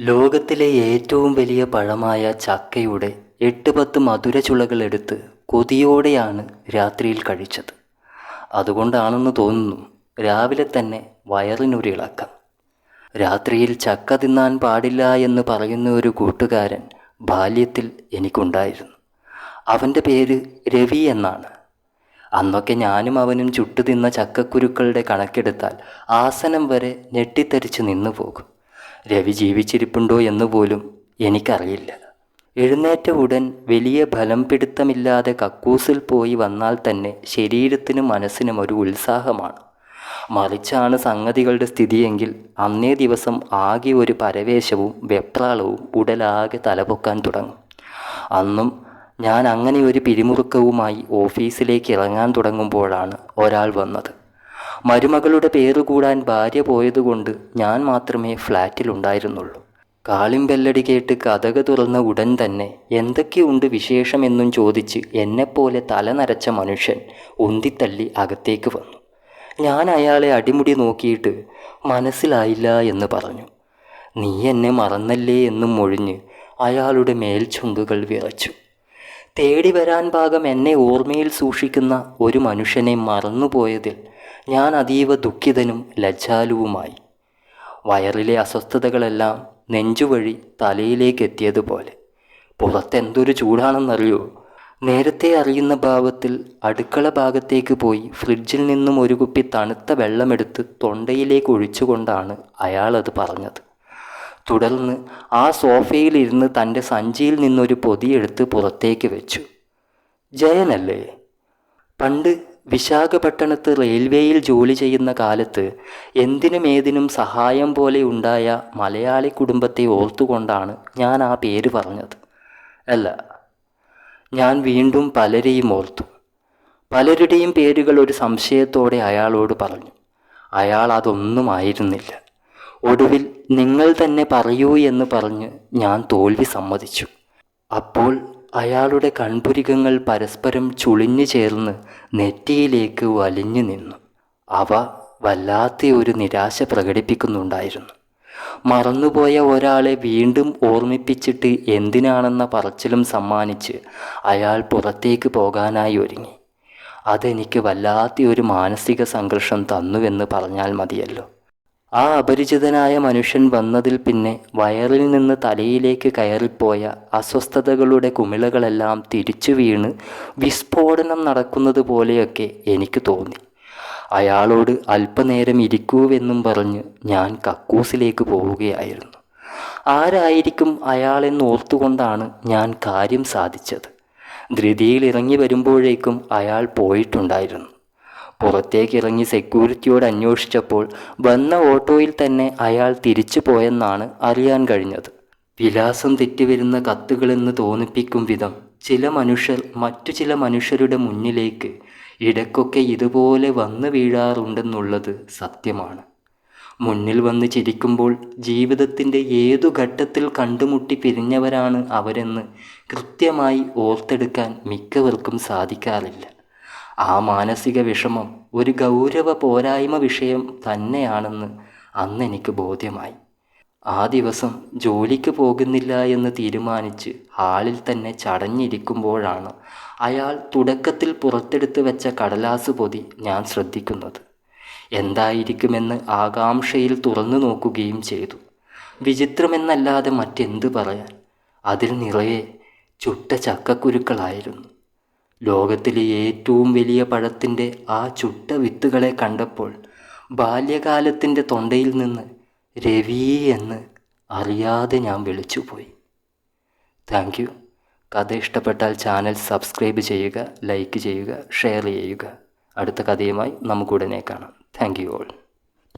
ലോകത്തിലെ ഏറ്റവും വലിയ പഴമായ ചക്കയുടെ എട്ട് പത്ത് മധുരച്ചുളകളെടുത്ത് കൊതിയോടെയാണ് രാത്രിയിൽ കഴിച്ചത്. അതുകൊണ്ടാണെന്ന് തോന്നുന്നു രാവിലെ തന്നെ വയറിനൊരിളക്കം രാത്രിയിൽ ചക്ക തിന്നാൻ പാടില്ല എന്ന് പറയുന്ന ഒരു കൂട്ടുകാരൻ ബാല്യത്തിൽ എനിക്കുണ്ടായിരുന്നു. അവന്റെ പേര് രവി എന്നാണ്. അന്നൊക്കെ ഞാനും അവനും ചുട്ടു തിന്ന ചക്കക്കുരുക്കളുടെ കണക്കെടുത്താൽ ആസനം വരെ ഞെട്ടിത്തരിച്ച് നിന്നു പോകും രവി ജീവിച്ചിരിപ്പുണ്ടോ എന്നുപോലും എനിക്കറിയില്ല. എഴുന്നേറ്റ ഉടൻ വലിയ ഫലം പിടുത്തമില്ലാതെ കക്കൂസിൽ പോയി വന്നാൽ തന്നെ ശരീരത്തിനും മനസ്സിനും ഒരു ഉത്സാഹമാണ്. മറിച്ചാണ് സംഗതികളുടെ സ്ഥിതിയെങ്കിൽ അന്നേ ദിവസം ആകെ ഒരു പരവേശവും വെപ്രാളവും ഉടലാകെ തലപൊക്കാൻ തുടങ്ങും. അന്നും ഞാൻ അങ്ങനെ ഒരു പിരിമുറുക്കവുമായി ഓഫീസിലേക്ക് ഇറങ്ങാൻ തുടങ്ങുമ്പോഴാണ് ഒരാൾ വന്നത്. മരുമകളുടെ പേരുകൂടാൻ ഭാര്യ പോയതുകൊണ്ട് ഞാൻ മാത്രമേ ഫ്ലാറ്റിലുണ്ടായിരുന്നുള്ളൂ. കാളിമ്പല്ലടി കേട്ട് കഥക തുറന്ന ഉടൻ തന്നെ എന്തൊക്കെയുണ്ട് വിശേഷമെന്നും ചോദിച്ച് എന്നെപ്പോലെ തല നരച്ച മനുഷ്യൻ ഉന്തിത്തള്ളി അകത്തേക്ക് വന്നു. ഞാൻ അയാളെ അടിമുടി നോക്കിയിട്ട് മനസ്സിലായില്ല എന്ന് പറഞ്ഞു. നീ എന്നെ മറന്നല്ലേ എന്നും മൊഴിഞ്ഞ് അയാളുടെ മേൽചുണ്ടുകൾ വിറച്ചു. തേടി വരാൻ പാകം എന്നെ ഓർമ്മയിൽ സൂക്ഷിക്കുന്ന ഒരു മനുഷ്യനെ മറന്നുപോയതിൽ ഞാൻ അതീവ ദുഃഖിതനും ലജ്ജാലുവുമായി. വയറിലെ അസ്വസ്ഥതകളെല്ലാം നെഞ്ചുവഴി തലയിലേക്ക് എത്തിയതുപോലെ പുറത്തെന്തൊരു ചൂടാണെന്നറിയോ? നേരത്തെ അറിയുന്ന ഭാവത്തിൽ അടുക്കള ഭാഗത്തേക്ക് പോയി ഫ്രിഡ്ജിൽ നിന്നും ഒരു കുപ്പി തണുത്ത വെള്ളമെടുത്ത് തൊണ്ടയിലേക്ക് ഒഴിച്ചുകൊണ്ടാണ് അയാളത് പറഞ്ഞത്. തുടർന്ന് ആ സോഫയിലിരുന്ന് തന്റെ സഞ്ചിയിൽ നിന്നൊരു പൊതിയെടുത്ത് പുറത്തേക്ക് വെച്ചു. ജയനല്ലേ? പണ്ട് വിശാഖപട്ടണത്ത് റെയിൽവേയിൽ ജോലി ചെയ്യുന്ന കാലത്ത് എന്തിനും ഏതിനും സഹായം പോലെ ഉണ്ടായ മലയാളി കുടുംബത്തെ ഓർത്തുകൊണ്ടാണ് ഞാൻ ആ പേര് പറഞ്ഞത്. അല്ല ഞാൻ വീണ്ടും പലരെയും ഓർത്തു. പലരുടെയും പേരുകൾ ഒരു സംശയത്തോടെ അയാളോട് പറഞ്ഞു. അയാൾ അതൊന്നും ആയിരുന്നില്ല. ഒടുവിൽ നിങ്ങൾ തന്നെ പറയൂ എന്ന് പറഞ്ഞ് ഞാൻ തോൽവി സമ്മതിച്ചു. അപ്പോൾ അയാളുടെ കൺപുരികങ്ങൾ പരസ്പരം ചുളിഞ്ഞു ചേർന്ന് നെറ്റിയിലേക്ക് വലിഞ്ഞു നിന്നു. അവ വല്ലാത്ത ഒരു നിരാശ പ്രകടിപ്പിക്കുന്നുണ്ടായിരുന്നു. മറന്നുപോയ ഒരാളെ വീണ്ടും ഓർമ്മിപ്പിച്ചിട്ട് എന്തിനാണെന്ന പറച്ചിലും സമ്മാനിച്ച് അയാൾ പുറത്തേക്ക് പോകാനായി ഒരുങ്ങി. അതെനിക്ക് വല്ലാത്ത ഒരു മാനസിക സംഘർഷം തന്നുവെന്ന് പറഞ്ഞാൽ മതിയല്ലോ. ആ അപരിചിതനായ മനുഷ്യൻ വന്നതിൽ പിന്നെ വയറിൽ നിന്ന് തലയിലേക്ക് കയറിപ്പോയ അസ്വസ്ഥതകളുടെ കുമിളകളെല്ലാം തിരിച്ചു വീണ് വിസ്ഫോടനം നടക്കുന്നത് പോലെയൊക്കെ എനിക്ക് തോന്നി. അയാളോട് അല്പനേരം ഇരിക്കൂവെന്നും പറഞ്ഞ് ഞാൻ കക്കൂസിലേക്ക് പോവുകയായിരുന്നു. ആരായിരിക്കും അയാളെന്ന് ഓർത്തുകൊണ്ടാണ് ഞാൻ കാര്യം സാധിച്ചത്. ധൃതിയിൽ ഇറങ്ങി വരുമ്പോഴേക്കും അയാൾ പോയിട്ടുണ്ടായിരുന്നു. പുറത്തേക്ക് ഇറങ്ങി സെക്യൂരിറ്റിയോട് അന്വേഷിച്ചപ്പോൾ വന്ന ഓട്ടോയിൽ തന്നെ അയാൾ തിരിച്ചു പോയെന്നാണ് അറിയാൻ കഴിഞ്ഞത്. വിലാസം തെറ്റിവരുന്ന കത്തുകളെന്ന് തോന്നിപ്പിക്കും വിധം ചില മനുഷ്യർ മറ്റു ചില മനുഷ്യരുടെ മുന്നിലേക്ക് ഇടയ്ക്കൊക്കെ ഇതുപോലെ വന്നു വീഴാറുണ്ടെന്നുള്ളത് സത്യമാണ്. മുന്നിൽ വന്ന് ചിരിക്കുമ്പോൾ ജീവിതത്തിന്റെ ഏതു ഘട്ടത്തിൽ കണ്ടുമുട്ടി പിരിഞ്ഞവരാണ് അവരെന്ന് കൃത്യമായി ഓർത്തെടുക്കാൻ മിക്കവർക്കും സാധിക്കാറില്ല. ആ മാനസിക വിഷമം ഒരു ഗൗരവ പോരായ്മ വിഷയം തന്നെയാണെന്ന് അന്ന് എനിക്ക് ബോധ്യമായി. ആ ദിവസം ജോലിക്ക് പോകുന്നില്ല എന്ന് തീരുമാനിച്ച് ഹാളിൽ തന്നെ ചടഞ്ഞിരിക്കുമ്പോഴാണ് അയാൾ തുടക്കത്തിൽ പുറത്തെടുത്ത് വെച്ച കടലാസ് പൊതി ഞാൻ ശ്രദ്ധിക്കുന്നത്. എന്തായിരിക്കുമെന്ന് ആകാംക്ഷയിൽ തുറന്നു നോക്കുകയും ചെയ്തു. വിചിത്രമെന്നല്ലാതെ മറ്റെന്ത് പറയാൻ? അതിൽ നിറയെ ചുട്ട ചക്കക്കുരുക്കളായിരുന്നു. ലോകത്തിലെ ഏറ്റവും വലിയ പഴത്തിന്റെ ആ ചുട്ട വിത്തുകളെ കണ്ടപ്പോൾ ബാല്യകാലത്തിന്റെ തൊണ്ടയിൽ നിന്ന് രവി എന്ന് അറിയാതെ ഞാൻ വിളിച്ചുപോയി. താങ്ക് യു കഥ ഇഷ്ടപ്പെട്ടാൽ ചാനൽ സബ്സ്ക്രൈബ് ചെയ്യുക ലൈക്ക് ചെയ്യുക ഷെയർ ചെയ്യുക. അടുത്ത കഥയുമായി നമുക്കുടനെ കാണാം. Thank you all